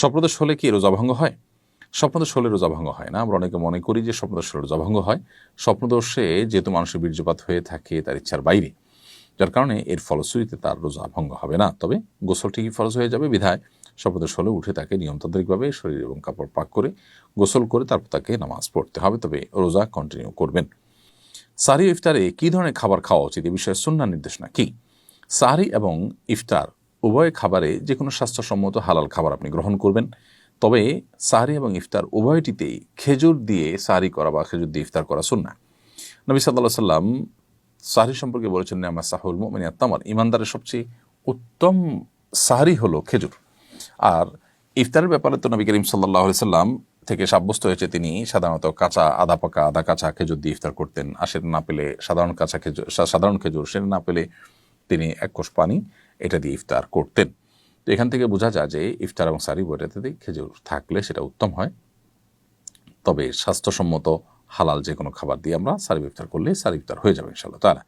স্বপ্নদোষ হলে কি রোজা ভঙ্গ হয়? স্বপ্নদোষ হলে রোজা ভঙ্গ হয় না। আমরা অনেকে মনে করি যে স্বপ্নদোষ হলে রোজা ভঙ্গ হয়। স্বপ্নদোষে যেহেতু মানুষের বীর্যপাত হয়ে থাকে, তার ইচ্ছার বাইরে, যার কারণে এর ফলশ্রুতিতে তার রোজা ভঙ্গ হবে না। তবে গোসল ঠিকই ফরজ হয়ে যাবে বিধায় স্বপ্নদোষ হলে উঠে তাকে নিয়মতান্ত্রিকভাবে শরীর এবং কাপড় পাক করে গোসল করে তারপর তাকে নামাজ পড়তে হবে। তবে রোজা কন্টিনিউ করবেন। সারি ইফতারে কী ধরনের খাবার খাওয়া উচিত? এ বিষয়ে সুন্নাহ নির্দেশনা কি? সাহারি এবং ইফতার উভয় খাবারে যে কোনো স্বাস্থ্যসম্মত হালাল খাবার আপনি গ্রহণ করবেন। তবে সাহারি এবং ইফতার উভয়টিতেই খেজুর দিয়ে সাহারি করা বা খেজুর দিয়ে ইফতার করা সুন্না নবী সাল্লাহ সাল্লাম সাহারি সম্পর্কে বলেছেন আমার সাহুল মানে আত্মামার ইমানদারের সবচেয়ে উত্তম সাহারি হলো খেজুর। আর ইফতারের ব্যাপারে তো নবী করিম সাল্লাহ সাল্লাম থেকে সাব্যস্ত হয়েছে, তিনি সাধারণত কাঁচা, আধা পাকা, আধা কাঁচা খেজুর দিয়ে ইফতার করতেন। আর সেটা না পেলে সাধারণ কাঁচা খেজুর সাধারণ খেজুর সেটা না পেলে তিনি এক কোষ পানি এটা দিয়ে ইফতার করতেন। তো এখান থেকে বোঝা যায় যে ইফতার এবং সারি বইটাতে খেজুর থাকলে সেটা উত্তম হয়। তবে স্বাস্থ্যসম্মত, হালাল যে কোনো খাবার দিয়ে আমরা সারি ইফতার করলে সারি ইফতার হয়ে যাবে ইনশাল্লাহ তারা